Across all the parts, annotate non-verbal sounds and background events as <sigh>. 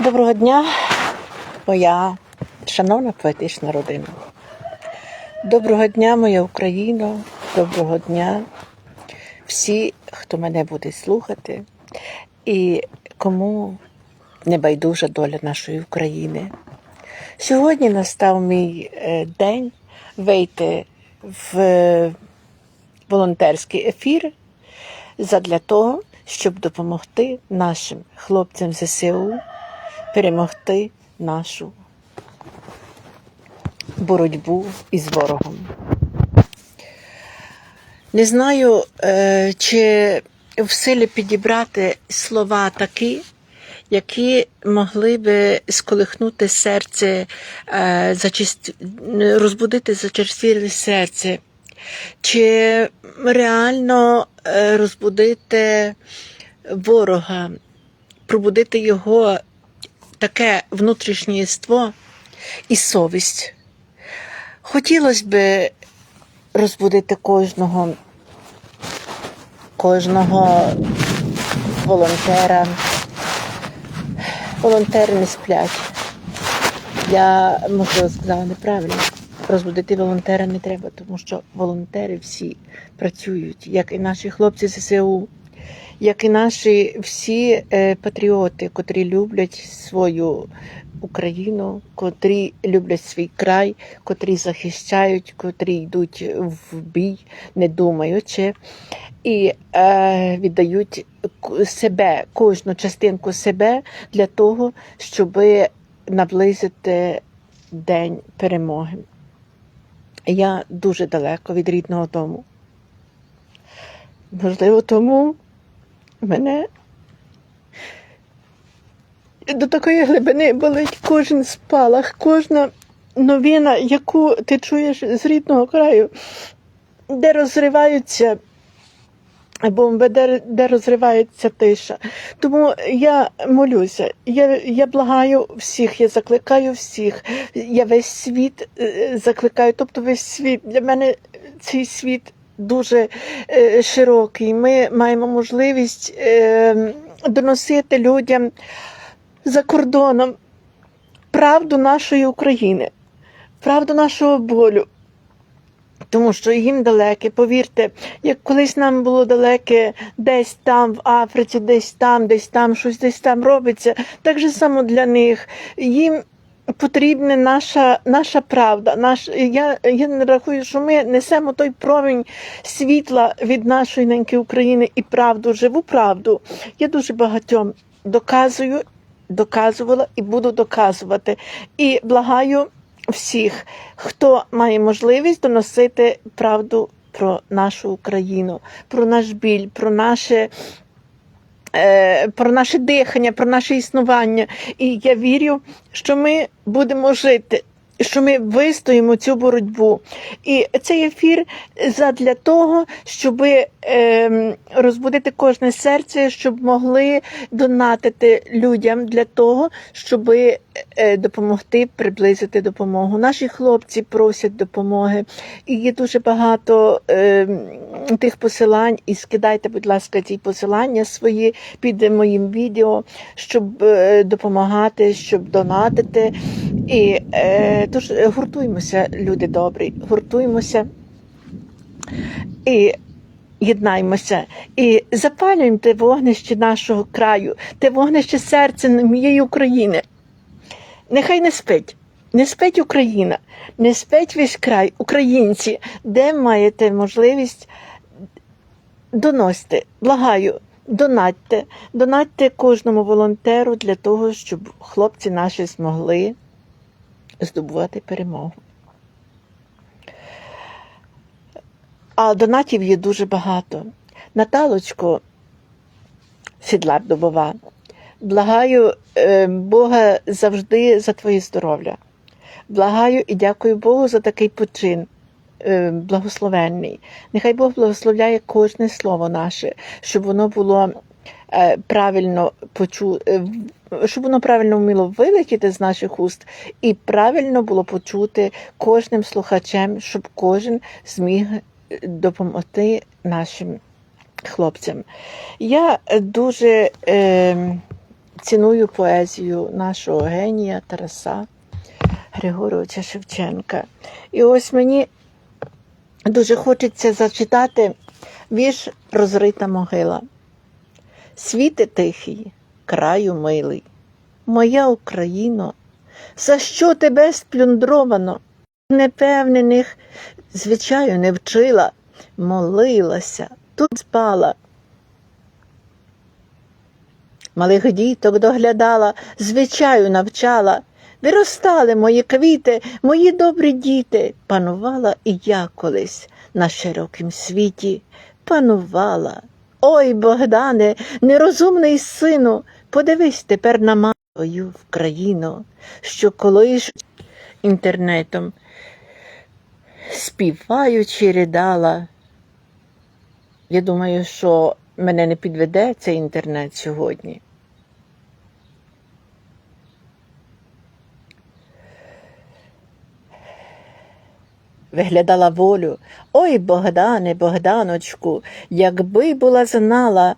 Доброго дня, моя шановна поетична родина. Доброго дня, моя Україна. Доброго дня всі, хто мене буде слухати, і кому не байдужа доля нашої України. Сьогодні настав мій е, день вийти в е, волонтерський ефір задля того, щоб допомогти нашим хлопцям ЗСУ перемогти нашу боротьбу із ворогом. Не знаю, е, чи в силі підібрати слова такі, які могли би сколихнути серце, е, розбудити зачерствіле серце, чи реально е, розбудити ворога, пробудити його таке внутрішнє єство і совість. Хотілося б розбудити кожного, кожного волонтера. Волонтери не сплять. Я, можливо, сказала неправильно. Розбудити волонтера не треба, тому що волонтери всі працюють, як і наші хлопці ЗСУ, як і наші всі е, патріоти, котрі люблять свою Україну, котрі люблять свій край, котрі захищають, котрі йдуть в бій, не думаючи, і е, віддають себе, кожну частинку себе для того, щоб наблизити день перемоги. Я дуже далеко від рідного дому. Можливо, тому мене до такої глибини болить кожен спалах, кожна новина, яку ти чуєш з рідного краю, де розриваються бомби, де, де розривається тиша. Тому я молюся, я, я благаю всіх, я закликаю всіх, я весь світ е, закликаю, тобто весь світ. Для мене цей світ дуже е, широкий. Ми маємо можливість е, доносити людям за кордоном правду нашої України, правду нашого болю. Тому що їм далеке, повірте, як колись нам було далеке десь там в Африці, десь там, десь там, щось десь там робиться, так же само для них. Їм потрібна наша, наша правда. Наш, я, я не рахую, що ми несемо той промінь світла від нашої неньки України і правду, живу правду. Я дуже багатьом доказую, доказувала і буду доказувати. І благаю всіх, хто має можливість доносити правду про нашу Україну, про наш біль, про наше. Е, Про наше дихання, про наше існування. І я вірю, що ми будемо жити, що ми вистоїмо цю боротьбу. І цей ефір задля того, щоб розбудити кожне серце, щоб могли донатити людям для того, щоб допомогти приблизити допомогу. Наші хлопці просять допомоги, і є дуже багато е, тих посилань. І скидайте, будь ласка, ці посилання свої під моїм відео, щоб е, допомагати, щоб донатити. І е, тож е, гуртуємося, люди добрі, гуртуємося і єднаймося і запалюємо те вогнище нашого краю, те вогнище серця моєї України. Нехай не спить. Не спить Україна, не спить весь край, українці, де маєте можливість доносити. Благаю, донатьте, донатьте кожному волонтеру для того, щоб хлопці наші змогли здобувати перемогу. А донатів є дуже багато. Наталочко, Сідлар Дубова, благаю е, Бога завжди за твоє здоров'я. Благаю і дякую Богу за такий почин е, благословенний. Нехай Бог благословляє кожне слово наше, щоб воно було правильно почу... е, щоб воно правильно вміло вилетіти з наших уст, і правильно було почути кожним слухачем, щоб кожен зміг е, допомогти нашим хлопцям. Я дуже е, ціную поезію нашого генія Тараса Григоровича Шевченка. І ось мені дуже хочеться зачитати вірш Розрита могила. Світи тихий, краю милий, моя Україно, за що тебе сплюндровано? Непевнених, звичаю, не вчила, молилася, тут спала. Малих діток доглядала, звичаю навчала. Виростали мої квіти, мої добрі діти. Панувала і я колись на широкім світі. Панувала. Ой, Богдане, нерозумний сину, подивись тепер на маму твою в країну, що колиш інтернетом, співаючи ридала. Я думаю, що мене не підведе цей інтернет сьогодні. Виглядала волю. Ой, Богдане, Богданочку, якби була знала,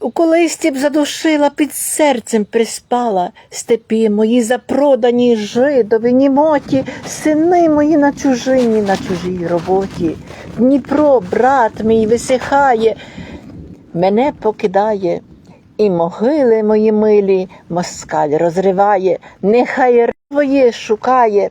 у колисті б задушила, під серцем приспала степі мої запродані жидові, німоті, сини мої на чужині, на чужій роботі. Дніпро, брат мій, висихає, мене покидає, і могили мої милі москаль розриває, нехай твоє шукає.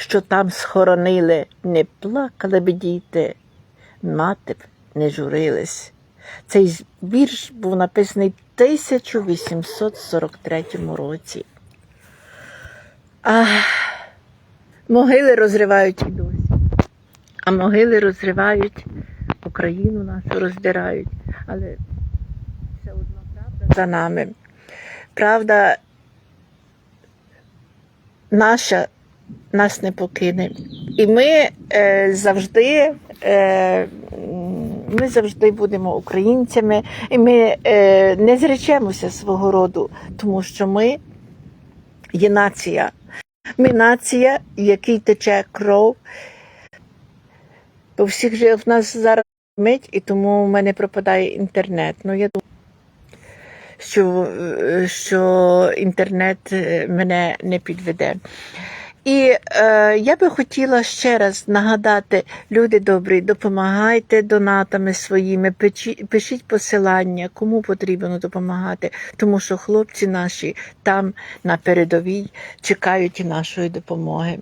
що там схоронили, не плакали б діти, мати б не журились. Цей вірш був написаний в 1843 році. Ах, могили розривають і досі. А могили розривають, Україну нашу роздирають. Але все одно правда за нами. Правда наша нас не покине. І ми е, завжди. Е, ми завжди будемо українцями, і ми е, не зречемося свого роду, тому що ми є нація. Ми нація, в якій тече кров. По всіх же в нас зараз мить, і тому в мене пропадає інтернет. Ну, я думаю, що, що інтернет е, мене не підведе. І е, я би хотіла ще раз нагадати, люди добрі, допомагайте донатами своїми, пишіть посилання, кому потрібно допомагати, тому що хлопці наші там на передовій чекають нашої допомоги.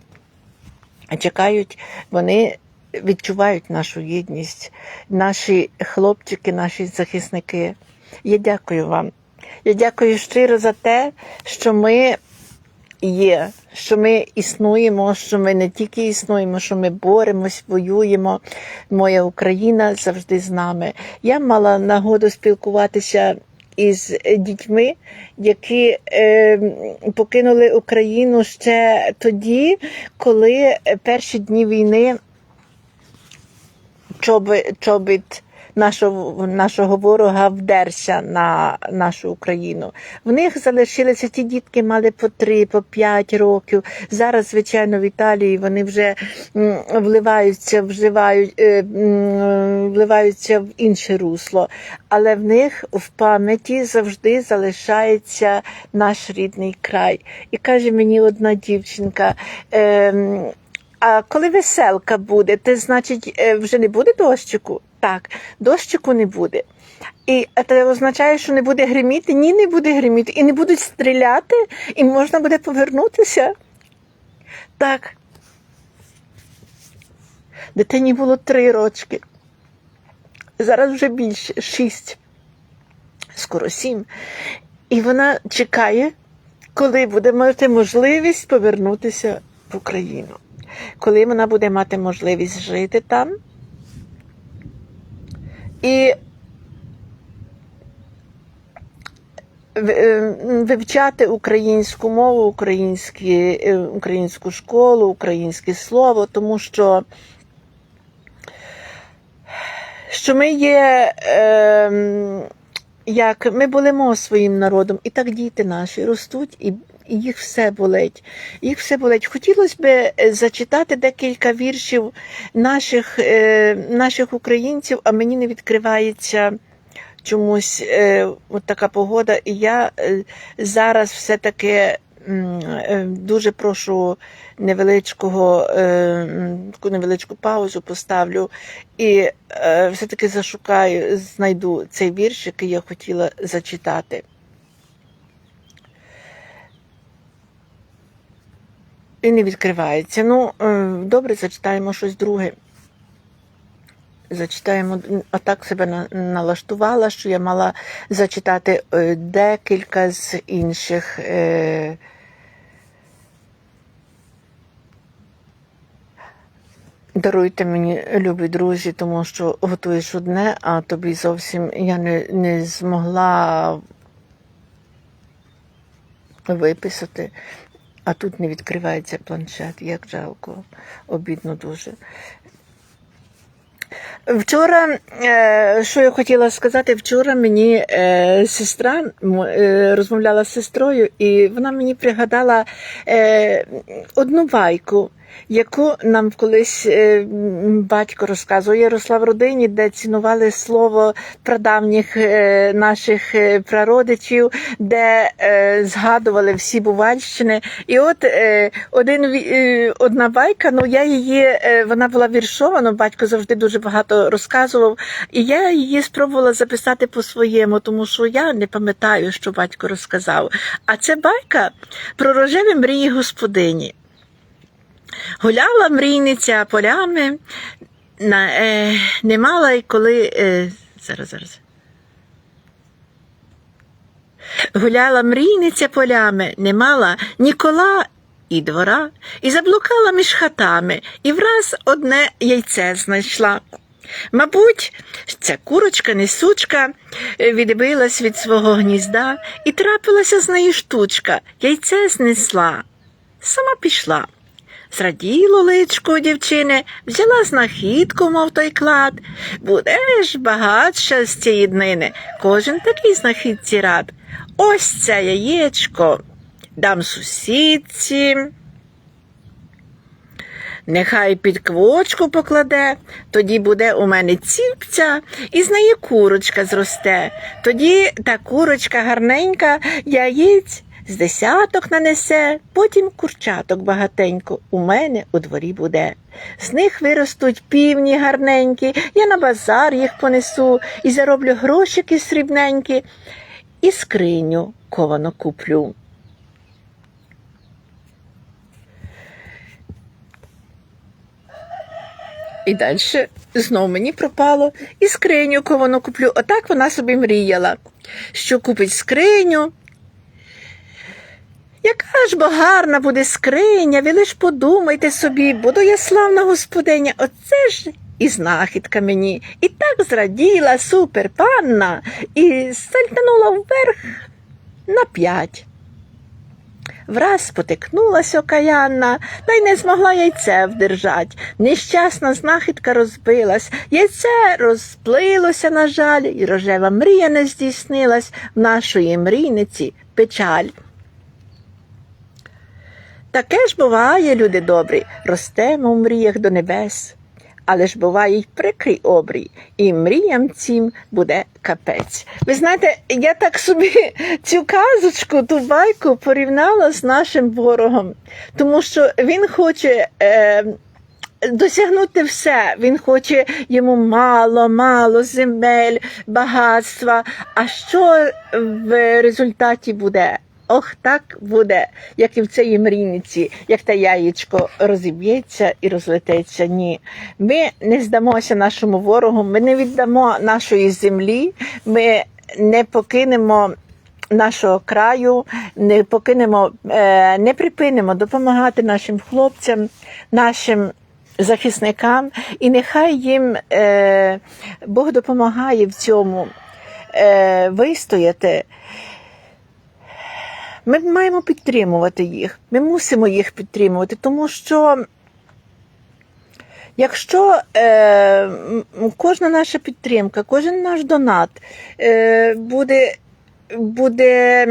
Чекають, вони відчувають нашу єдність, наші хлопчики, наші захисники. Я дякую вам. Я дякую щиро за те, що ми є, що ми існуємо, що ми не тільки існуємо, що ми боремось, воюємо. Моя Україна завжди з нами. Я мала нагоду спілкуватися із дітьми, які е, покинули Україну ще тоді, коли перші дні війни чоби, чобіт нашого, нашого ворога вдерся на нашу Україну. В них залишилися ті дітки, мали по три, по п'ять років. Зараз, звичайно, в Італії вони вже вливаються, вживають, е, вливаються в інше русло, але в них в пам'яті завжди залишається наш рідний край. І каже мені одна дівчинка. Е, а коли веселка буде, то значить е, вже не буде дощику? Так, дощику не буде. І це означає, що не буде гриміти? Ні, не буде гриміти. І не будуть стріляти, і можна буде повернутися. Так. Дитині було три рочки. Зараз вже більше шість, скоро сім. І вона чекає, коли буде мати можливість повернутися в Україну. Коли вона буде мати можливість жити там. І е, вивчати українську мову, українські, е, українську школу, українське слово, тому що, що ми є. Е, як ми болимо своїм народом, і так діти наші ростуть, і, їх все болить. Їх все болить. Хотілося б е, зачитати декілька віршів наших, е, наших українців, а мені не відкривається чомусь е, от така погода. І я е, зараз все-таки дуже прошу невеличкого, е, таку невеличку паузу поставлю і е, все-таки зашукаю, знайду цей вірш, який я хотіла зачитати. І не відкривається. Ну, е, добре, зачитаємо щось друге. Зачитаємо, а так себе налаштувала, що я мала зачитати е, декілька з інших. Е, Даруйте мені, любі друзі, тому що готуєш одне, а тобі зовсім я не, не змогла виписати, а тут не відкривається планшет. Як жалко, обідно дуже. Вчора, е, що я хотіла сказати, вчора мені е, сестра е, розмовляла з сестрою, і вона мені пригадала одну байку, яку нам колись е, батько розказував. Я росла в родині, де цінували слово прадавніх е, наших е, прародичів, де згадували всі бувальщини. І от один, одна байка, ну я її, вона була віршована, батько завжди дуже багато розказував. І я її спробувала записати по-своєму, тому що я не пам'ятаю, що батько розказав. А це байка про рожеві мрії господині. Гуляла мрійниця полями, на, е, не мала й коли. Е, зараз, зараз. Гуляла мрійниця полями, не мала ні кола і двора, і заблукала між хатами, і враз одне яйце знайшла. Мабуть, ця курочка несучка е, відбилась від свого гнізда і трапилася з нею штучка, яйце знесла. Сама пішла. Зраділо личко дівчини, взяла знахідку, мов той клад. Будеш багатша з цієї днини, кожен такий знахідці рад. Ось це яєчко, дам сусідці. Нехай під квочку покладе, тоді буде у мене ціпця, і з неї курочка зросте. Тоді та курочка гарненька яєць з десяток нанесе, потім курчаток багатенько у мене у дворі буде. З них виростуть півні гарненькі, я на базар їх понесу і зароблю грошики срібненькі, і скриню ковано куплю. І далі знов мені пропало, і скриню ковану куплю. Отак вона собі мріяла, що купить скриню. Яка ж бо гарна буде скриня, ви лиш подумайте собі, буду я славна господиня, оце ж і знахідка мені. І так зраділа супер панна і сальтанула вверх на п'ять. Враз спотикнулась окаянна, та й не змогла яйце вдержать. Нещасна знахідка розбилась, яйце розплилося, на жаль, і рожева мрія не здійснилась в нашої мрійниці печаль. Таке ж буває, люди добрі, ростемо в мріях до небес. Але ж буває й прикрий обрій, і мріям цім буде капець. Ви знаєте, я так собі <laughs> цю казочку, ту байку порівняла з нашим ворогом, тому що він хоче. Е, Досягнути все, він хоче йому мало, мало земель, багатства. А що в результаті буде? Ох, так буде, як і в цій мрійниці, як те яєчко розіб'ється і розлететься. Ні. Ми не здамося нашому ворогу, ми не віддамо нашої землі, ми не покинемо. Нашого краю не покинемо, е, не припинимо допомагати нашим хлопцям, нашим захисникам, і нехай їм е, Бог допомагає в цьому е, вистояти. Ми маємо підтримувати їх. Ми мусимо їх підтримувати, тому що якщо е, кожна наша підтримка, кожен наш донат е, буде. Буде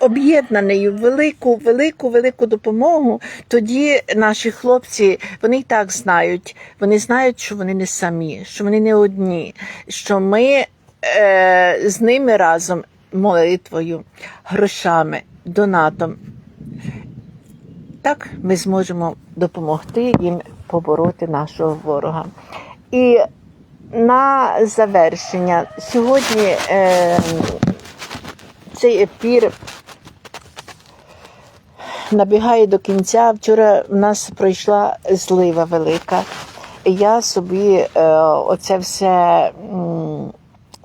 об'єднаний в велику, велику, велику допомогу. Тоді наші хлопці вони і так знають. Вони знають, що вони не самі, що вони не одні, що ми е, з ними разом молитвою, грошами, донатом. Так ми зможемо допомогти їм побороти нашого ворога. І на завершення сьогодні е, цей епір набігає до кінця. Вчора в нас пройшла злива велика. Я собі е, оце все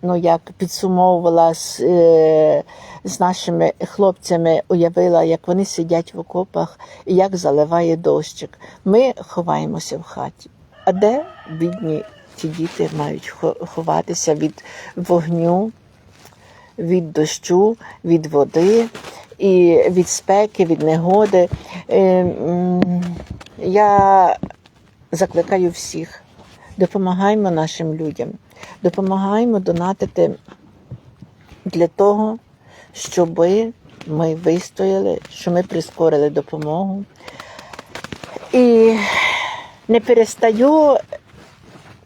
ну, як підсумовувала з, е, з нашими хлопцями, уявила, як вони сидять в окопах і як заливає дощик. Ми ховаємося в хаті. А де бідні ті діти мають ховатися від вогню, від дощу, від води і від спеки, від негоди. Е, Я закликаю всіх, допомагаймо нашим людям, допомагаємо донатити для того, щоб ми вистояли, що ми прискорили допомогу. І не перестаю,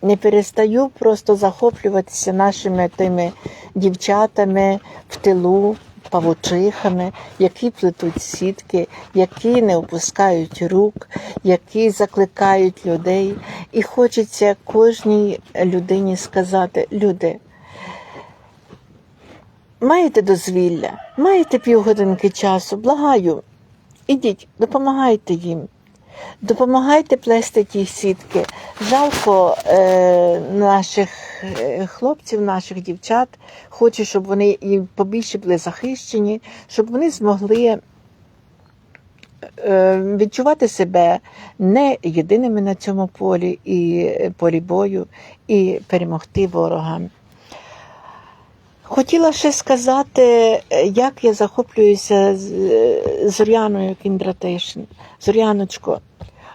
не перестаю просто захоплюватися нашими тими дівчатами в тилу, павучихами, які плетуть сітки, які не опускають рук, які закликають людей. І хочеться кожній людині сказати: люди, маєте дозвілля, маєте півгодинки часу, благаю, ідіть, допомагайте їм. Допомагайте плести ті сітки. Жалко е, наших е, хлопців, наших дівчат. Хочу, щоб вони і побільше були захищені, щоб вони змогли відчувати себе не єдиними на цьому полі і е, полі бою, і перемогти ворога. Хотіла ще сказати, е, як я захоплююся е, Зоряною Кіндратишин. Зоряночко,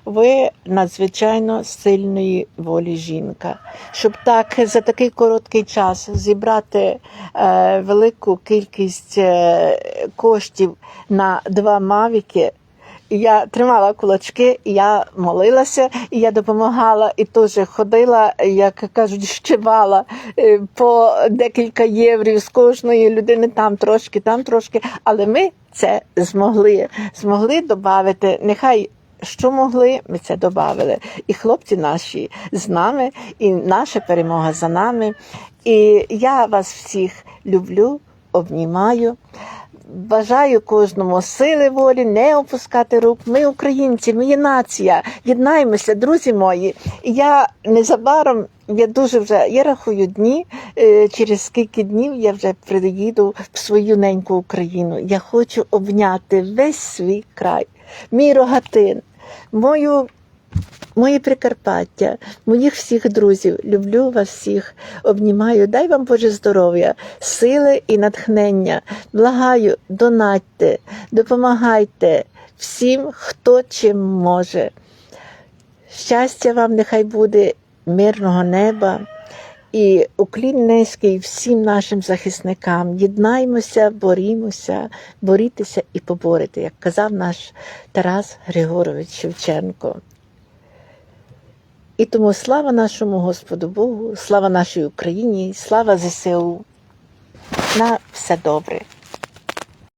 ви надзвичайно сильної волі жінка, щоб так за такий короткий час зібрати е, велику кількість е, коштів на два мавіки. Я тримала кулачки, я молилася, і я допомагала, і теж ходила, як кажуть, щевала е, по декілька єврів з кожної людини, там трошки, там трошки. Але ми це змогли, змогли додати. Нехай що могли, ми це додали. І хлопці наші з нами, і наша перемога за нами. І я вас всіх люблю, обнімаю. Бажаю кожному сили волі, не опускати рук. Ми українці, ми є нація. Єднаємося, друзі мої. Я незабаром, я дуже вже я рахую дні. е, Через скільки днів я вже приїду в свою неньку Україну. Я хочу обняти весь свій край, мій рогатин, мою Мої Прикарпаття, моїх всіх друзів, люблю вас всіх, обнімаю. Дай вам Боже здоров'я, сили і натхнення. Благаю, донатьте, допомагайте всім, хто чим може. Щастя вам нехай буде, мирного неба і уклін низький всім нашим захисникам. Єднаймося, борімося, борітеся і поборете, як казав наш Тарас Григорович Шевченко. І тому слава нашому Господу Богу, слава нашій Україні, слава ЗСУ. На все добре.